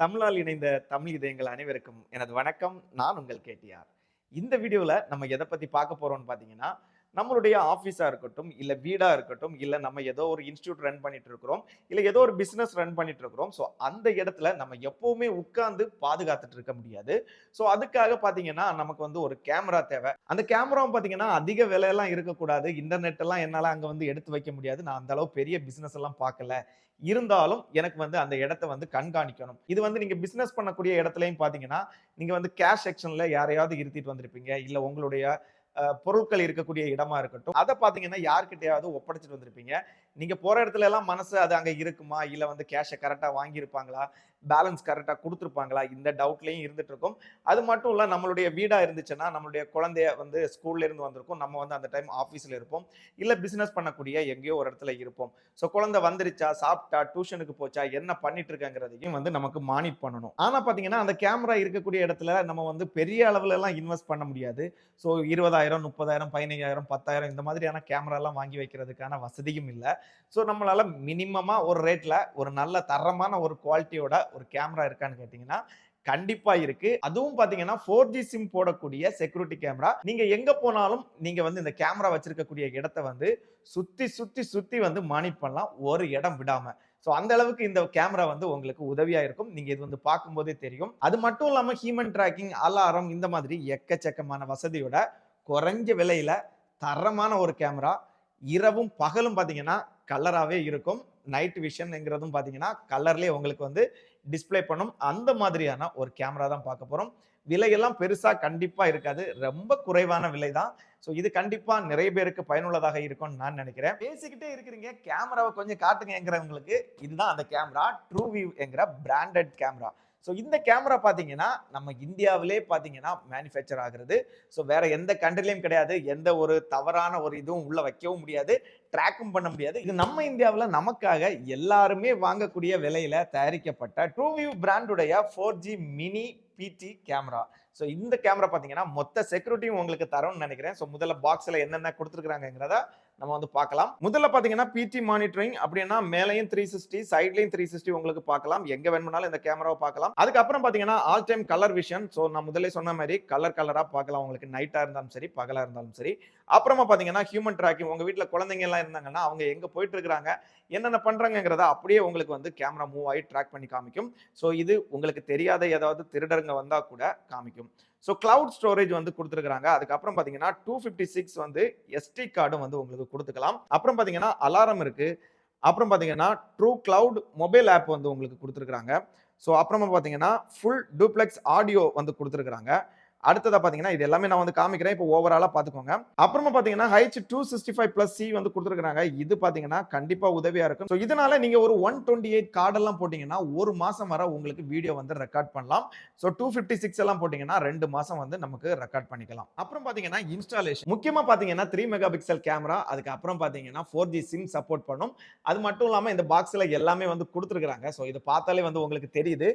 தமிழால் இணைந்த தமிழ் இதயங்கள் அனைவருக்கும் எனது வணக்கம். நான் உங்கள் கேட்டியார் இந்த வீடியோவில் நம்ம எதை பற்றி பார்க்க போகிறோம்னு பார்த்தீங்கன்னா நம்மளுடைய ஆஃபீஸாக இருக்கட்டும் இல்லை வீடாக இருக்கட்டும் இல்லை நம்ம ஏதோ ஒரு இன்ஸ்டியூட் ரன் பண்ணிட்டு இருக்கிறோம் இல்லை ஏதோ ஒரு பிஸ்னஸ் ரன் பண்ணிட்டு இருக்கிறோம் ஸோ அந்த இடத்துல நம்ம எப்பவுமே உட்காந்து பாதுகாத்துட்டு இருக்க முடியாது. ஸோ அதுக்காக பார்த்தீங்கன்னா நமக்கு வந்து ஒரு கேமரா தேவை. அந்த கேமராவும் பார்த்தீங்கன்னா அதிக விலையெல்லாம் இருக்கக்கூடாது. இன்டர்நெட் எல்லாம் என்னால் அங்கே வந்து எடுத்து வைக்க முடியாது. நான் அந்த அளவு பெரிய பிஸ்னஸ் எல்லாம் பார்க்கல இருந்தாலும் எனக்கு வந்து அந்த இடத்த வந்து கண்காணிக்கணும். இது வந்து நீங்கள் பிஸ்னஸ் பண்ணக்கூடிய இடத்துலையும் பார்த்தீங்கன்னா நீங்கள் வந்து கேஷ் செக்ஷனில் யாரையாவது இருத்திட்டு வந்திருப்பீங்க. இல்லை உங்களுடைய பொருட்கள் இருக்கக்கூடிய இடமா இருக்கட்டும். அதை பார்த்தீங்கன்னா யார்கிட்டயாவது ஒப்படைச்சிட்டு வந்திருப்பீங்க. நீங்க போற இடத்துல எல்லாம் மனசு அது அங்க இருக்குமா? இல்ல வந்து கேஷை கரெக்டா வாங்கியிருப்பாங்களா? பேலன்ஸ் கரெக்டாக கொடுத்துருப்பாங்களா? இந்த டவுட்லேயும் இருந்துட்டு இருக்கும் அது மட்டும் இல்லை நம்மளுடைய வீடாக இருந்துச்சுன்னா நம்மளுடைய குழந்தைய வந்து ஸ்கூல்லேருந்து வந்திருக்கும். நம்ம வந்து அந்த டைம் ஆஃபீஸில் இருப்போம். இல்லை பிஸ்னஸ் பண்ணக்கூடிய எங்கேயோ ஒரு இடத்துல இருப்போம். ஸோ குழந்தை வந்துருச்சா சாப்பிட்டா டியூஷனுக்கு போச்சா என்ன பண்ணிட்டு இருக்காங்கிறதையும் வந்து நமக்கு மானிட் பண்ணணும். ஆனால் பார்த்தீங்கன்னா அந்த கேமரா இருக்கக்கூடிய இடத்துல நம்ம வந்து பெரிய அளவுலலாம் இன்வெஸ்ட் பண்ண முடியாது. ஸோ இருபதாயிரம் முப்பதாயிரம் பதினைஞ்சாயிரம் பத்தாயிரம் இந்த மாதிரியான கேமராலாம் வாங்கி வைக்கிறதுக்கான வசதியும் இல்லை. ஸோ நம்மளால் மினிமமாக ஒரு ரேட்டில் ஒரு நல்ல தரமான ஒரு குவாலிட்டியோட ஒரு கேமரா இருக்கான்னு கேட்டிங்கன்னா கண்டிப்பா இருக்கு. அதுவும் பாத்தீங்கன்னா ஃபோர் ஜி சிம் போடக்கூடிய செக்யூரிட்டி கேமரா நீங்க எங்க போனாலும் நீங்க வந்து இந்த கேமரா வச்சிருக்கக்கூடிய இடத்த வந்து சுத்தி சுத்தி சுத்தி வந்து மானிட் பண்ணலாம். ஒரு இடம் விடாம. ஸோ அந்த அளவுக்கு இந்த கேமரா வந்து உங்களுக்கு உதவியா இருக்கும். நீங்க இது வந்து பார்க்கும்போதே தெரியும். அது மட்டும் இல்லாமல் ஹியூமன் ட்ராக்கிங் அலாரம் இந்த மாதிரி எக்கச்சக்கமான வசதியோட குறைஞ்ச விலையில தரமான ஒரு கேமரா இரவும் பகலும் பார்த்தீங்கன்னா கலராகவே இருக்கும். நைட் விஷன்ங்கிறதும் பார்த்தீங்கன்னா கலர்லேயே உங்களுக்கு வந்து டிஸ்ப்ளே பண்ணும். அந்த மாதிரியான ஒரு கேமரா தான் பார்க்க போகிறோம் விலையெல்லாம் பெருசாக கண்டிப்பாக இருக்காது. ரொம்ப குறைவான விலை தான் ஸோ இது கண்டிப்பாக நிறைய பேருக்கு பயனுள்ளதாக இருக்கும்னு நான் நினைக்கிறேன். பேசிக்கிட்டே இருக்கிறீங்க. கேமராவை கொஞ்சம் காட்டுங்கிறவங்களுக்கு இதுதான் அந்த கேமரா ட்ரூ வியூ என்கிற பிராண்டட் கேமரா ஸோ இந்த கேமரா பார்த்தீங்கன்னா நம்ம இந்தியாவிலே பார்த்தீங்கன்னா மேனுஃபேக்சர் ஆகிறது. ஸோ வேற எந்த கண்ட்ரிலையும் கிடையாது. எந்த ஒரு தவறான ஒரு இதுவும் உள்ள வைக்கவும் முடியாது. ட்ராக்கும் பண்ண முடியாது. இது நம்ம இந்தியாவில் நமக்காக எல்லாருமே வாங்கக்கூடிய விலையில தயாரிக்கப்பட்ட true view பிராண்டுடைய four G mini PT camera so இந்த கேமரா பார்த்தீங்கன்னா மொத்த செக்யூரிட்டியும் உங்களுக்கு தரோம்னு நினைக்கிறேன். ஸோ முதல்ல பாக்ஸில் என்னென்ன கொடுத்துருக்குறாங்கிறத நம்ம வந்து பார்க்கலாம். முதல்ல பார்த்தீங்கன்னா பிடி மானிட்டரிங் அப்படின்னா மேலையும் த்ரீ சிக்ஸ்டி சைட்லையும் த்ரீ சிக்ஸ்டி உங்களுக்கு பார்க்கலாம். எங்க வேணும்னாலும் இந்த கேமராவை பார்க்கலாம். அதுக்கப்புறம் பார்த்தீங்கன்னா all time colour vision so நான் முதல்ல சொன்ன மாதிரி கலர் கலராக பார்க்கலாம். உங்களுக்கு நைட்டாக இருந்தாலும் சரி பகலாக இருந்தாலும் சரி. அப்புறமா பார்த்தீங்கன்னா ஹியூமன் ட்ராக்கிங் உங்கள் வீட்டில் குழந்தைங்க எல்லாம் இருந்தாங்கன்னா அவங்க எங்கே போயிட்டு இருக்கிறாங்க என்னென்ன பண்ணுறாங்கிறத அப்படியே உங்களுக்கு வந்து கேமரா மூவ் ஆகி ட்ராக் பண்ணி காமிக்கும். ஸோ இது உங்களுக்கு தெரியாத ஏதாவது திருடருங்க வந்தால் கூட காமிக்கும். ஸோ கிளவுட் ஸ்டோரேஜ் வந்து கொடுத்துருக்காங்க அதுக்கப்புறம் பார்த்தீங்கன்னா டூ ஃபிஃப்டி சிக்ஸ் வந்து எஸ்டி கார்டும் வந்து உங்களுக்கு கொடுத்துக்கலாம். அப்புறம் பார்த்தீங்கன்னா அலாரம் இருக்குது அப்புறம் பார்த்தீங்கன்னா ட்ரூ கிளவுட் மொபைல் ஆப் வந்து உங்களுக்கு கொடுத்துருக்குறாங்க. ஸோ அப்புறமா பார்த்தீங்கன்னா ஃபுல் டூப்ளெக்ஸ் ஆடியோ வந்து கொடுத்துருக்குறாங்க. அடுத்ததா பார்த்தீங்கன்னா இது எல்லாமே நான் வந்து காமிக்கிறேன். இப்போ ஓவராலாக பார்த்துக்கோங்க அப்புறமா பார்த்தீங்கன்னா H two sixty five plus C வந்து கொடுத்துருக்காங்க இது பார்த்தீங்கன்னா கண்டிப்பாக உதவியாக இருக்கும். ஸோ இதனால நீங்கள் ஒரு ஒன் டுவெண்ட்டி எயிட் கார்டெல்லாம் போட்டிங்கன்னா ஒரு மாதம் வர உங்களுக்கு வீடியோ வந்து ரெக்கார்ட் பண்ணலாம். ஸோ டூ ஃபிஃப்டி சிக்ஸ் எல்லாம் போட்டிங்கன்னா ரெண்டு மாதம் வந்து நமக்கு ரெக்கார்ட் பண்ணிக்கலாம். அப்புறம் பார்த்தீங்கன்னா இன்ஸ்டாலேஷன் முக்கியமாக பார்த்தீங்கன்னா த்ரீ மெகா பிக்சல் கேமரா அதுக்கப்புறம் பார்த்தீங்கன்னா ஃபோர் ஜி சிம் சப்போர்ட் பண்ணும். அது மட்டும் இல்லாமல் இந்த பாக்ஸில் எல்லாமே வந்து கொடுத்துருக்காங்க ஸோ இதை பார்த்தாலே வந்து உங்களுக்கு தெரியுது.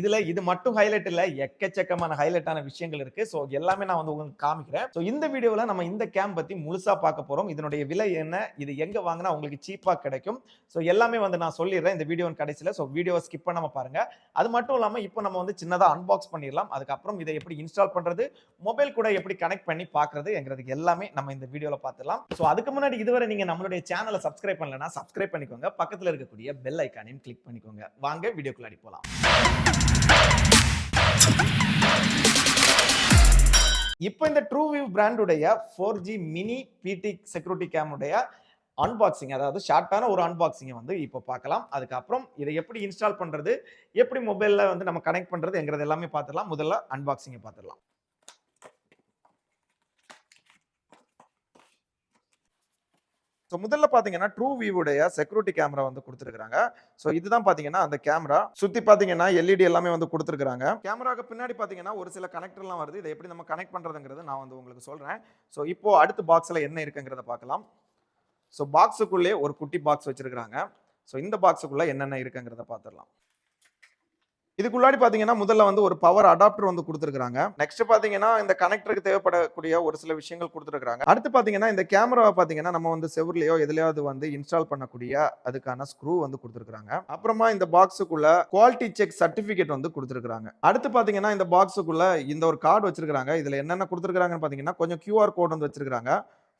இதுல இது மட்டும் ஹைலைட் இல்ல எக்கச்சக்கமான ஹைலைட்டான விஷயங்கள் இருக்கு. ஸோ எல்லாமே நான் வந்து உங்களுக்கு காமிக்கிறேன். ஸோ இந்த வீடியோவில் நம்ம இந்த கேம் பத்தி முழுசா பார்க்க போறோம். இதனுடைய விலை என்ன இது எங்க வாங்கினா உங்களுக்கு சீப்பா கிடைக்கும். ஸோ எல்லாமே வந்து நான் சொல்லிடுறேன் இந்த வீடியோ கடைசியில். ஸோ வீடியோவை ஸ்கிப் பண்ணாம பாருங்க. அது மட்டும் இல்லாம இப்போ நம்ம வந்து சின்னதா அன்பாக்ஸ் பண்ணிடலாம். அதுக்கப்புறம் இதை எப்படி இன்ஸ்டால் பண்றது மொபைல் கூட எப்படி கனெக்ட் பண்ணி பார்க்கறதுங்கிறதுக்கு எல்லாமே நம்ம இந்த வீடியோல பார்த்துலாம் ஸோ அதுக்கு முன்னாடி இதுவரை நீங்க நம்மளுடைய சேனலை சப்ஸ்கிரைப் பண்ணலன்னா சப்ஸ்கிரைப் பண்ணிக்கோங்க. பக்கத்துல இருக்கக்கூடிய பெல் ஐக்கானையும் கிளிக் பண்ணிக்கோங்க. வாங்க வீடியோக்குள்ளாடி போலாம். இப்போ இந்த true view பிராண்டுடைய four G mini PT security கேமுடைய unboxing அதாவது ஷார்ட்டான ஒரு அன்பாக்சிங்கை வந்து இப்போ பார்க்கலாம். அதுக்கப்புறம் இதை எப்படி இன்ஸ்டால் பண்ணுறது எப்படி மொபைலில் வந்து நம்ம கனெக்ட் பண்ணுறதுங்கிறது எல்லாமே பார்த்துடலாம். முதல்ல அன்பாக்சிங்கை பார்த்துடலாம். ஸோ முதல்ல பார்த்தீங்கன்னா ட்ரூ வியூடைய செக்யூரிட்டி கேமரா வந்து கொடுத்துருக்காங்க ஸோ இதுதான் பார்த்தீங்கன்னா அந்த கேமரா சுற்றி பார்த்தீங்கன்னா எல்இடி எல்லாமே வந்து கொடுத்துருக்காங்க கேமராக்கு பின்னாடி பார்த்தீங்கன்னா ஒரு சில கனெக்டர்லாம் வருது. இதை எப்படி நம்ம கனெக்ட் பண்ணுறதுங்கிறது நான் வந்து உங்களுக்கு சொல்கிறேன் ஸோ இப்போது அடுத்த பாக்ஸில் என்ன இருக்குங்கிறத பார்க்கலாம். ஸோ பாக்ஸுக்குள்ளே ஒரு குட்டி பாக்ஸ் வச்சிருக்காங்க ஸோ இந்த பாக்ஸுக்குள்ளே என்னென்ன இருக்குங்கிறத பார்த்துடலாம். இதுக்குள்ளாடி பார்த்தீங்கன்னா முதல்ல வந்து ஒரு பவர் அடாப்டர் வந்து கொடுத்துருக்காங்க நெக்ஸ்ட் பார்த்தீங்கன்னா இந்த கனெக்டருக்கு தேவைப்படக்கூடிய ஒரு சில விஷயங்கள் கொடுத்துருக்காங்க அடுத்து பார்த்தீங்கன்னா இந்த கேமராவை பார்த்தீங்கன்னா நம்ம வந்து செவுர்லயோ எதுலையாவது வந்து இன்ஸ்டால் பண்ணக்கூடிய அதுக்கான ஸ்க்ரூ வந்து கொடுத்துருக்காங்க அப்புறமா இந்த பாக்ஸுக்குள்ள குவாலிட்டி செக் சர்டிபிகேட் வந்து கொடுத்துருக்காங்க அடுத்து பார்த்தீங்கன்னா இந்த பாக்ஸுக்குள்ள இந்த ஒரு கார்டு வச்சிருக்காங்க இதுல என்னென்ன கொடுத்துருக்காங்கன்னு பார்த்தீங்கன்னா கொஞ்சம் கியூஆர் கோட் வந்து வச்சிருக்காங்க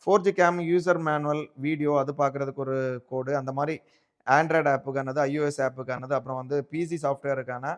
four G cam user manual video அது பார்க்கறதுக்கு ஒரு கோடு அந்த மாதிரி ஆண்ட்ராய்டு ஆப்புக்கானது ஐஓஎஸ் ஆப்புக்கானது அப்புறம் வந்து பிசி சாஃப்ட்வேருக்கான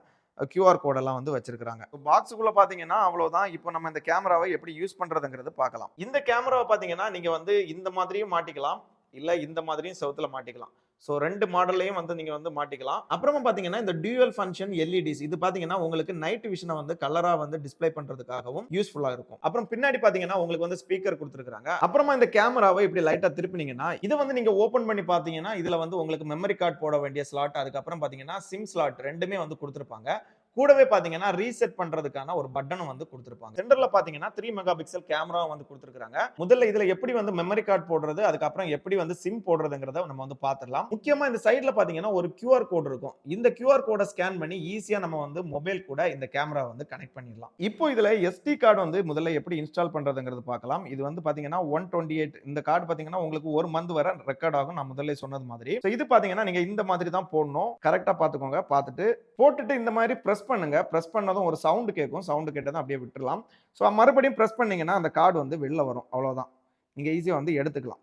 கியூஆர் கோடெல்லாம் வந்து வச்சிருக்காங்க பாக்ஸுக்குள்ள பாத்தீங்கன்னா அவ்வளவுதான். இப்போ நம்ம இந்த கேமராவை எப்படி யூஸ் பண்றதுங்கிறது பார்க்கலாம் இந்த கேமராவை பாத்தீங்கன்னா நீங்க வந்து இந்த மாதிரியும் மாட்டிக்கலாம். இல்ல இந்த மாதிரியும் செவுத்துல மாட்டிக்கலாம். ஸோ ரெண்டு மாடல்லையும் வந்து நீங்கள் வந்து மாட்டிக்கலாம். அப்புறமா பார்த்தீங்கன்னா இந்த டியூவல் ஃபங்க்ஷன் எல்இடிஸ் இது பார்த்தீங்கன்னா உங்களுக்கு நைட் விஷனை வந்து கலராக வந்து டிஸ்ப்ளே பண்ணுறதுக்காகவும் யூஸ்ஃபுல்லாக இருக்கும். அப்புறம் பின்னாடி பார்த்தீங்கன்னா உங்களுக்கு வந்து ஸ்பீக்கர் கொடுத்துருக்காங்க அப்புறமா இந்த கேமராவை இப்படி லைட்டாக திருப்பினீங்கன்னா இதை வந்து நீங்கள் ஓப்பன் பண்ணி பார்த்தீங்கன்னா இதில் வந்து உங்களுக்கு மெமரி கார்டு போட வேண்டிய ஸ்லாட் அதுக்கப்புறம் பார்த்தீங்கன்னா சிம் ஸ்லாட் ரெண்டுமே வந்து கொடுத்துருப்பாங்க. கூடவே பாத்தீங்கன்னா ரீசெட் பண்றதுக்கான ஒரு பட்டனும் வந்து கொடுத்துருப்பாங்க. சென்டர்ல பாத்தீங்கன்னா த்ரீ மெகா பிக்சல் கேமரா வந்து கொடுத்துருக்காங்க முதல்ல இதுல எப்படி வந்து மெமரி கார்டு போடுறது அதுக்கப்புறம் எப்படி வந்து சிம் போடுறதுங்கிறத நம்ம வந்து பாத்துடலாம். முக்கியமா இந்த சைடில் பாத்தீங்கன்னா ஒரு கியூஆர் கோடு இருக்கும். இந்த கியூஆர் கோடை ஸ்கேன் பண்ணி ஈஸியா நம்ம வந்து மொபைல் கூட இந்த கேமரா வந்து கனெக்ட் பண்ணிடலாம். இப்போ இதுல எஸ்டி கார்டு வந்து முதல்ல எப்படி இன்ஸ்டால் பண்றதுங்கிறது பார்க்கலாம் இது வந்து பாத்தீங்கன்னா ஒன் டுவெண்ட்டி எயிட் இந்த கார்டு பாத்தீங்கன்னா உங்களுக்கு ஒரு மந்த் வர ரெக்கார்ட் ஆகும். நான் முதல்ல சொன்னது மாதிரி. இது பாத்தீங்கன்னா நீங்க இந்த மாதிரி தான் போடணும். கரெக்டா பாத்துக்கோங்க. பார்த்துட்டு போட்டுட்டு இந்த மாதிரி ப்ரெஸ் பண்ணுங்க. ப்ரெஸ் பண்ணதும் ஒரு சவுண்டு கேட்கும். சவுண்டு கேட்டதும் அப்படியே விட்டுடலாம் ஸோ மறுபடியும் ப்ரெஸ் பண்ணீங்கன்னா அந்த கார்டு வந்து வெளில வரும். அவ்வளோதான் நீங்கள் ஈஸியாக வந்து எடுத்துக்கலாம்.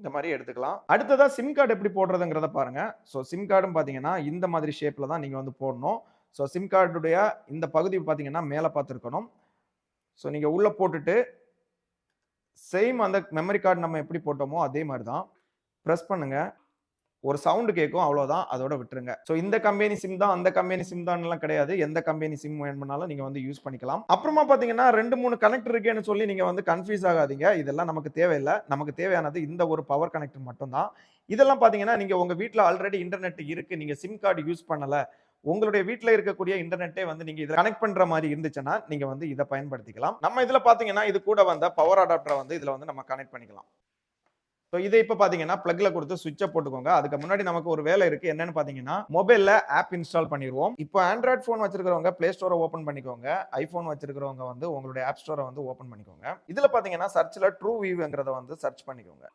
இந்த மாதிரி எடுத்துக்கலாம். அடுத்ததாக சிம் கார்டு எப்படி போடுறதுங்கிறத பாருங்கள் ஸோ சிம் கார்டும் பார்த்தீங்கன்னா இந்த மாதிரி ஷேப்பில் தான் நீங்கள் வந்து போடணும். ஸோ சிம் கார்டுடைய இந்த பகுதி பார்த்தீங்கன்னா மேலே பார்த்துருக்கணும் ஸோ நீங்கள் உள்ளே போட்டுட்டு சேம் அந்த மெமரி கார்டு நம்ம எப்படி போட்டோமோ அதே மாதிரி தான் ப்ரெஸ் பண்ணுங்கள் ஒரு சவுண்டு கேட்கும் அவ்வளோதான் அதோட விட்டுருங்க. ஸோ இந்த கம்பெனி சிம் தான் அந்த கம்பெனி சிம் தான்லாம் கிடையாது. எந்த கம்பெனி சிம் வேணும்னாலும் நீங்கள் வந்து யூஸ் பண்ணிக்கலாம். அப்புறமா பார்த்தீங்கன்னா ரெண்டு மூணு கனெக்ட் இருக்கேன்னு சொல்லி நீங்கள் வந்து கன்ஃபியூஸ் ஆகாதீங்க. இதெல்லாம் நமக்கு தேவையில்லை. நமக்கு தேவையானது இந்த ஒரு பவர் கனெக்டர் மட்டும்தான். இதெல்லாம் பார்த்தீங்கன்னா நீங்கள் உங்கள் வீட்டில் ஆல்ரெடி இன்டர்நெட் இருக்குது நீங்கள் சிம் கார்டு யூஸ் பண்ணல. உங்களுடைய வீட்டில் இருக்கக்கூடிய இன்டர்நெட்டே வந்து நீங்கள் இதை கனெக்ட் பண்ணுற மாதிரி இருந்துச்சுன்னா நீங்கள் வந்து இதை பயன்படுத்திக்கலாம். நம்ம இதில் பார்த்தீங்கன்னா இது கூட வந்த பவர் அடாப்டரை வந்து இதில் வந்து நம்ம கனெக்ட் பண்ணிக்கலாம். ஸோ இதை இப்போ பார்த்தீங்கன்னா பிளக்ல கொடுத்து சுவிட்சை போட்டுக்கோங்க. அதுக்கு முன்னாடி நமக்கு ஒரு வேலை இருக்கு. என்னன்னு பார்த்தீங்கன்னா மொபைலில் ஆப் இன்ஸ்டால் பண்ணிடுவோம் இப்போ ஆண்ட்ராய்ட் ஃபோன் வச்சிருக்கிறவங்க பிளே ஸ்டோரை ஓப்பன் பண்ணிக்கோங்க. ஐஃபோன் வச்சிருக்கிறவங்க வந்து உங்களுடைய ஆப் ஸ்டோரை வந்து ஓப்பன் பண்ணிக்கோங்க. இதில் பார்த்தீங்கன்னா சர்ச்சில் ட்ரூ வியூங்கிறத வந்து சர்ச் பண்ணிக்கோங்க.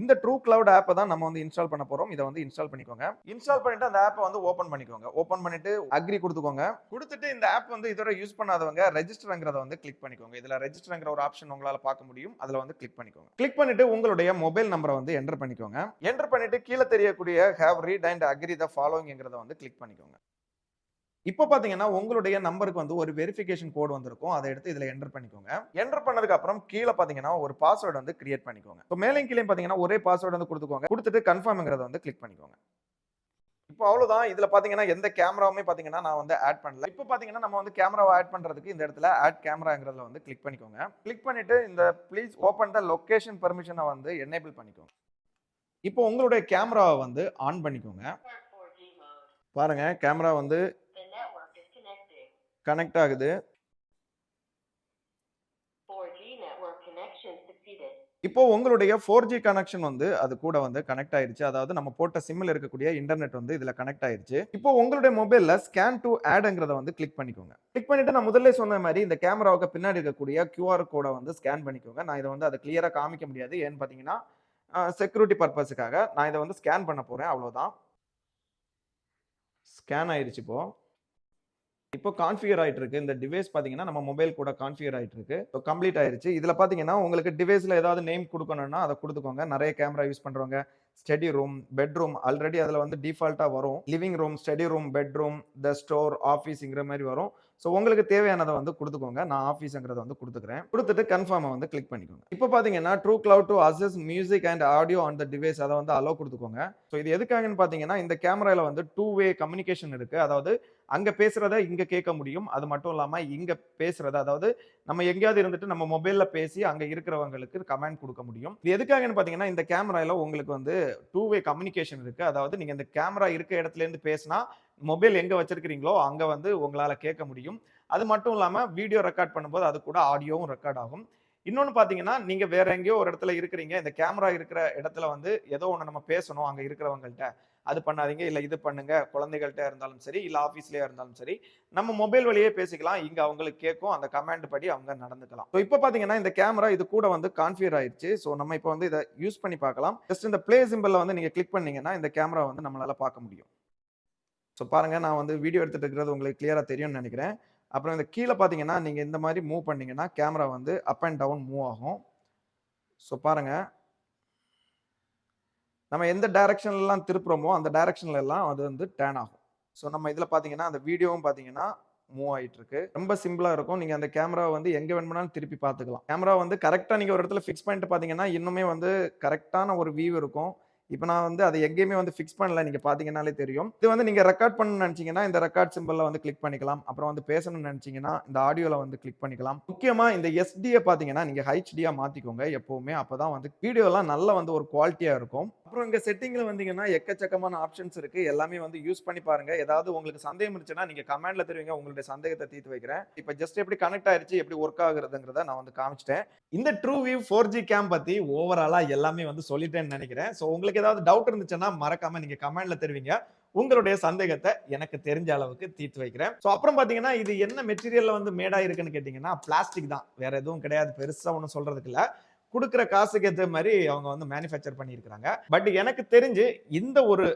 இந்த ட்ரூ கிளவுட் ஆப்பை தான் நம்ம வந்து இன்ஸ்டால் பண்ண போறோம். இதை வந்து இன்ஸ்டால் பண்ணிக்கோங்க. இன்ஸ்டால் பண்ணிட்டு அந்த ஆப்பை வந்து ஓப்பன் பண்ணிக்கோங்க. ஓப்பன் பண்ணிட்டு அக்ரி கொடுத்துக்கோங்க. கொடுத்துட்டு இந்த ஆப் வந்து இதோட யூஸ் பண்ணாதவங்க ரெஜிஸ்டர்ங்கிறத வந்து கிளிக் பண்ணிக்கோங்க. இதுல ரெஜிஸ்டர்ங்கிற ஒரு ஆப்ஷன் உங்களால பார்க்க முடியும். அதுல வந்து கிளிக் பண்ணிக்கோங்க. கிளிக் பண்ணிட்டு உங்களுடைய மொபைல் நம்பரை வந்து என்டர் பண்ணிக்கோங்க. என்டர் பண்ணிட்டு கீழே தெரியக்கூடிய have read and agree the ஃபாலோங்கிறத வந்து கிளிக் பண்ணிக்கோங்க. இப்போ பாத்தீங்கன்னா உங்களுடைய நம்பருக்கு வந்து ஒரு வெரிஃபிகேஷன் கோட் வந்திருக்கும். அதை எடுத்து இதுல என்டர் பண்ணிக்கோங்க. என்டர் பண்ணதுக்கு அப்புறம் கீழே பாத்தீங்கன்னா ஒரு பாஸ்வேர்டு வந்து கிரியேட் பண்ணிக்கோங்க. இப்போ மேலையும் கீழே பாத்தீங்கன்னா ஒரே பாஸ்வேர்டு வந்து கொடுத்துக்கோங்க. கொடுத்துட்டு கன்ஃபார்ம்ங்கிறத வந்து கிளிக் பண்ணிக்கோங்க. இப்போ அவ்வளவுதான். இதுல பாத்தீங்கன்னா எந்த கேமராவுமே பாத்தீங்கன்னா நான் வந்து ஆட் பண்ணல. இப்போ பாத்தீங்கன்னா நம்ம வந்து கேமராவை ஆட் பண்றதுக்கு இந்த இடத்துல ஆட் கேமராங்கிறதுல வந்து கிளிக் பண்ணிக்கோங்க. கிளிக் பண்ணிட்டு இந்த ப்ளீஸ் ஓப்பன் த லொகேஷன் பர்மிஷனை வந்து எனேபிள் பண்ணிக்கோங்க. இப்போ உங்களுடைய கேமராவை வந்து ஆன் பண்ணிக்கோங்க. Start 4G mode. பாருங்க கேமரா வந்து கனெக்ட் ஆகுது. 4G network connection succeeded. இப்போ உங்களுடைய ஃபோர் ஜி கனெக்ஷன் வந்து அது கூட வந்து கனெக்ட் ஆயிருச்சு. அதாவது நம்ம போட்ட சிம்மில் இருக்கக்கூடிய இன்டர்நெட் வந்து இதுல கனெக்ட் ஆயிருச்சு. இப்போ உங்களுடைய மொபைல்ல ஸ்கேன் டு ஆட்ங்கிறத வந்து கிளிக் பண்ணிக்கோங்க. கிளிக் பண்ணிட்டு நான் முதல்ல சொன்ன மாதிரி இந்த கேமராவுக்கு பின்னாடி இருக்கக்கூடிய QR கோடை வந்து ஸ்கேன் பண்ணிக்கோங்க. நான் இதை வந்து அதை கிளியரா காமிக்க முடியாது. ஏன்னு பார்த்தீங்கன்னா செக்யூரிட்டி பர்பஸுக்காக நான் இதை வந்து ஸ்கேன் பண்ண போறேன். அவ்வளவுதான். ஸ்கேன் ஆயிருச்சு இப்போ. இப்போ கான்ஃபிகர் ஆயிட்டு இருக்கு இந்த டிவைஸ் பாத்தீங்கன்னா நம்ம மொபைல் கூட கான்ஃபிகர் ஆயிட்டு இருக்கு ஸோ கம்ப்ளீட் ஆயிருச்சு. இதுல பாத்தீங்கன்னா உங்களுக்கு டிவைஸ்ல ஏதாவது நேம் கொடுக்கணும்னா அதை கொடுத்துக்கோங்க. நிறைய கேமரா யூஸ் பண்றவங்க ஸ்டடி ரூம் பெட்ரூம் ஆல்ரெடி அதுல வந்து டிஃபால்ட்டா வரும். Living room study room bedroom the store ஆஃபீஸ்ங்கிற மாதிரி வரும். ஸோ உங்களுக்கு தேவையானதை வந்து கொடுத்துக்கோங்க. நான் ஆஃபீஸுங்கிறத வந்து கொடுத்துக்கிறேன். கொடுத்துட்டு கன்ஃபார்மை வந்து கிளிக் பண்ணிக்கோங்க. இப்போ பார்த்தீங்கன்னா true cloud to access music and audio on the device அதை வந்து அலோ கொடுத்துக்கோங்க. ஸோ இது எதுக்காகன்னு பார்த்தீங்கன்னா இந்த கேமராவில் வந்து டூ வே கம்யூனிகேஷன் இருக்குது அதாவது அங்க பேசுறத இங்க கேட்க முடியும். அது மட்டும் இல்லாம இங்க பேசுறத அதாவது நம்ம எங்கேயாவது இருந்துட்டு நம்ம மொபைல்ல பேசி அங்க இருக்கிறவங்களுக்கு கமெண்ட் கொடுக்க முடியும். இது எதுக்காகன்னு பாத்தீங்கன்னா இந்த கேமரால உங்களுக்கு வந்து டூ வே கம்யூனிகேஷன் இருக்கு. அதாவது நீங்க இந்த கேமரா இருக்க இடத்துல இருந்து பேசினா மொபைல் எங்க வச்சிருக்கிறீங்களோ அங்க வந்து உங்களால கேட்க முடியும். அது மட்டும் இல்லாம வீடியோ ரெக்கார்ட் பண்ணும்போது அது கூட ஆடியோவும் ரெக்கார்ட் ஆகும். இன்னொன்று பார்த்தீங்கன்னா நீங்கள் வேற எங்கேயோ ஒரு இடத்துல இருக்கிறீங்க. இந்த கேமரா இருக்கிற இடத்துல வந்து ஏதோ ஒன்று நம்ம பேசணும் அங்கே இருக்கிறவங்கள்ட்ட. அது பண்ணாதீங்க. இல்லை இது பண்ணுங்க. குழந்தைகள்கிட்ட இருந்தாலும் சரி இல்லை ஆஃபீஸ்லேயே இருந்தாலும் சரி நம்ம மொபைல் வழியே பேசிக்கலாம். இங்கே அவங்களுக்கு கேட்கும். அந்த கமாண்ட் படி அவங்க நடந்துக்கலாம். ஸோ இப்போ பார்த்தீங்கன்னா இந்த கேமரா இது கூட வந்து கான்ஃபியர் ஆயிடுச்சு ஸோ நம்ம இப்போ வந்து இதை யூஸ் பண்ணி பார்க்கலாம். ஜஸ்ட் இந்த ப்ளே சிம்பிளில் வந்து நீங்கள் கிளிக் பண்ணீங்கன்னா இந்த கேமரா வந்து நம்மளால் பார்க்க முடியும். ஸோ பாருங்கள் நான் வந்து வீடியோ எடுத்துகிட்டு இருக்கிறது உங்களுக்கு கிளியராக தெரியும்னு நினைக்கிறேன். அப்புறம் இந்த கீழே பார்த்தீங்கன்னா நீங்கள் இந்த மாதிரி மூவ் பண்ணிங்கன்னா கேமரா வந்து அப் அண்ட் டவுன் மூவ் ஆகும். ஸோ பாருங்கள் நம்ம எந்த டைரக்ஷன்லாம் திருப்புறோமோ அந்த டைரக்ஷன்ல எல்லாம் அது வந்து டேன் ஆகும். ஸோ நம்ம இதில் பார்த்தீங்கன்னா அந்த வீடியோவும் பார்த்தீங்கன்னா மூவ் ஆகிட்டு இருக்கு ரொம்ப சிம்பிளாக இருக்கும். நீங்கள் அந்த கேமரா வந்து எங்கே வேணுமானாலும் திருப்பி பார்த்துக்கலாம். கேமரா வந்து கரெக்டாக நீங்கள் ஒரு இடத்துல ஃபிக்ஸ் பண்ணிட்டு பார்த்தீங்கன்னா இன்னுமே வந்து கரெக்டான ஒரு வியூ இருக்கும். இப்போ நான் வந்து அதை எங்கேயுமே வந்து ஃபிக்ஸ் பண்ணல. நீங்கள் பார்த்தீங்கன்னாலே தெரியும். இது வந்து நீங்கள் ரெக்கார்ட் பண்ணணும்னு நினச்சிங்கன்னா இந்த ரெக்கார்ட் சிம்பிளில் வந்து கிளிக் பண்ணிக்கலாம். அப்புறம் வந்து பேசணும்னு நினச்சிங்கன்னா இந்த ஆடியோவில் வந்து கிளிக் பண்ணிக்கலாம். முக்கியமாக இந்த எஸ்டியை பார்த்தீங்கன்னா நீங்கள் ஹைச்டியாக மாற்றிக்கோங்க எப்போவுமே. அப்போ தான் வந்து வீடியோலாம் நல்லா நல்ல வந்து ஒரு குவாலிட்டியாக இருக்கும். அப்புறம் இங்கே செட்டிங்கில் வந்தீங்கன்னா எக்கச்சக்கமான ஆப்ஷன்ஸ் இருக்குது எல்லாமே வந்து யூஸ் பண்ணி பாருங்கள் ஏதாவது உங்களுக்கு சந்தேகம் இருந்துச்சுன்னா நீங்கள் கமெண்டில் தெரிவிங்க. உங்களுடைய சந்தேகத்தை தீர்த்து வைக்கிறேன். இப்போ ஜஸ்ட் எப்படி கனெக்ட் ஆயிருச்சு எப்படி ஒர்க் ஆகுறதுங்கிறத நான் வந்து காமிச்சிட்டேன். இந்த true view four G cam பற்றி ஓவராலாக எல்லாமே வந்து சொல்லிட்டேன்னு நினைக்கிறேன். ஸோ உங்களுக்கு ஏதாவது டவுட் இருந்துச்சுன்னா மறக்காம நீங்க கமெண்ட்ல தெரிவிங்க. உங்களுடைய சந்தேகத்தை எனக்கு தெரிஞ்ச அளவுக்கு தீர்த்து வைக்கிறேன். ஸோ அப்புறம் பாத்தீங்கன்னா இது என்ன மெட்டீரியல்ல வந்து மேடா இருக்குன்னு கேட்டிங்கன்னா பிளாஸ்டிக் தான். வேற எதுவும் கிடையாது. பெருசா ஒன்றும் சொல்றதுக்கு இல்ல. கொடுக்குற காசுக்கு ஏற்ற மாதிரி அவங்க வந்து மேனுஃபேக்சர் பண்ணியிருக்கிறாங்க. பட் எனக்கு தெரிஞ்சு இந்த ஒரு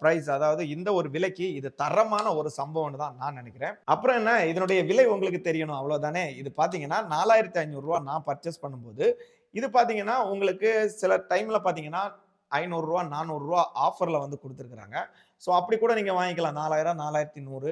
ப்ரைஸ் அதாவது இந்த ஒரு விலைக்கு இது தரமான ஒரு சம்பவம்னு தான் நான் நினைக்கிறேன். அப்புறம் என்ன? இதனுடைய விலை உங்களுக்கு தெரியணும். அவ்வளோதானே இது பாத்தீங்கன்னா நாலாயிரத்தி ஐநூறுரூவா நான் பர்ச்சேஸ் பண்ணும்போது இது பாத்தீங்கன்னா உங்களுக்கு சில டைம்ல பாத்தீங்கன்னா ஐநூறுரூவா நானூறுரூவா ஆஃபரில் வந்து கொடுத்துருக்குறாங்க. ஸோ அப்படி கூட நீங்கள் வாங்கிக்கலாம். நாலாயிரம் நாலாயிரத்தி நூறு.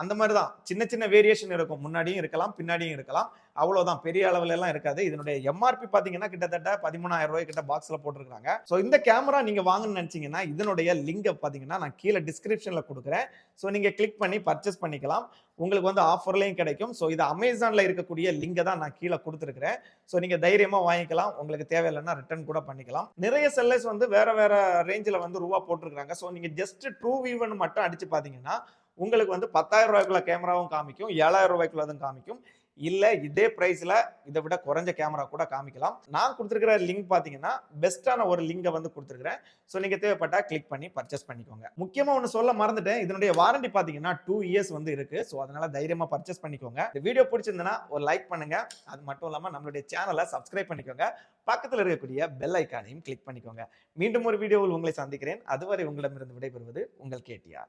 அந்த மாதிரி தான் சின்ன சின்ன வேரியேஷன் இருக்கும் முன்னாடியும் இருக்கலாம் பின்னாடியும் இருக்கலாம். அவ்வளோதான் பெரிய அளவுல எல்லாம் இருக்காது. இதனுடைய எம்ஆர்பி பார்த்தீங்கன்னா கிட்டத்தட்ட பதிமூணாயிரம் ரூபாய் கிட்ட பாக்ஸில் போட்டிருக்காங்க ஸோ இந்த கேமரா நீங்கள் வாங்கணும்னு நினச்சிங்கன்னா இதனுடைய லிங்கை பார்த்தீங்கன்னா நான் கீழே டிஸ்கிரிப்ஷனில் கொடுக்குறேன். ஸோ நீங்கள் கிளிக் பண்ணி பர்ச்சேஸ் பண்ணிக்கலாம். உங்களுக்கு வந்து ஆஃபர்லையும் கிடைக்கும். ஸோ இது அமேசானில் இருக்கக்கூடிய லிங்கை தான் நான் கீழே கொடுத்துருக்கிறேன். ஸோ நீங்கள் தைரியமாக வாங்கிக்கலாம். உங்களுக்கு தேவையில்லைன்னா ரிட்டர்ன் கூட பண்ணிக்கலாம். நிறைய செல்லர்ஸ் வந்து வேற வேற ரேஞ்சில் வந்து ரூபா போட்டிருக்காங்க ஸோ நீங்கள் ஜஸ்ட் ட்ரூ வீவன் மட்டும் அடிச்சு பார்த்தீங்கன்னா உங்களுக்கு வந்து பத்தாயிரம் ரூபாய்க்குள்ள கேமராவும் காமிக்கும் ஏழாயிரம் ரூபாய்க்குள்ளதும் காமிக்கும். இல்லை இதே ப்ரைஸில் இதை விட குறைஞ்ச கேமரா கூட காமிக்கலாம். நான் கொடுத்துருக்கிற லிங்க் பார்த்தீங்கன்னா பெஸ்ட்டான ஒரு லிங்கை வந்து கொடுத்துருக்குறேன். ஸோ நீங்கள் தேவைப்பட்டா கிளிக் பண்ணி பர்ச்சேஸ் பண்ணிக்கோங்க. முக்கியமாக ஒன்று சொல்ல மறந்துட்டேன். இதனுடைய வாரண்டி பார்த்தீங்கன்னா டூ இயர்ஸ் வந்து இருக்குது ஸோ அதனால் தைரியமாக பர்ச்சேஸ் பண்ணிக்கோங்க. இந்த வீடியோ பிடிச்சிருந்தனா ஒரு லைக் பண்ணுங்க. அது மட்டும் இல்லாமல் நம்மளுடைய சேனலை சப்ஸ்கிரைப் பண்ணிக்கோங்க. பக்கத்தில் இருக்கக்கூடிய பெல் ஐக்கானையும் கிளிக் பண்ணிக்கோங்க. மீண்டும் ஒரு வீடியோவில் உங்களை சந்திக்கிறேன். அதுவரை உங்களிடமிருந்து விடைபெறுவது உங்கள் கேடிஆர்.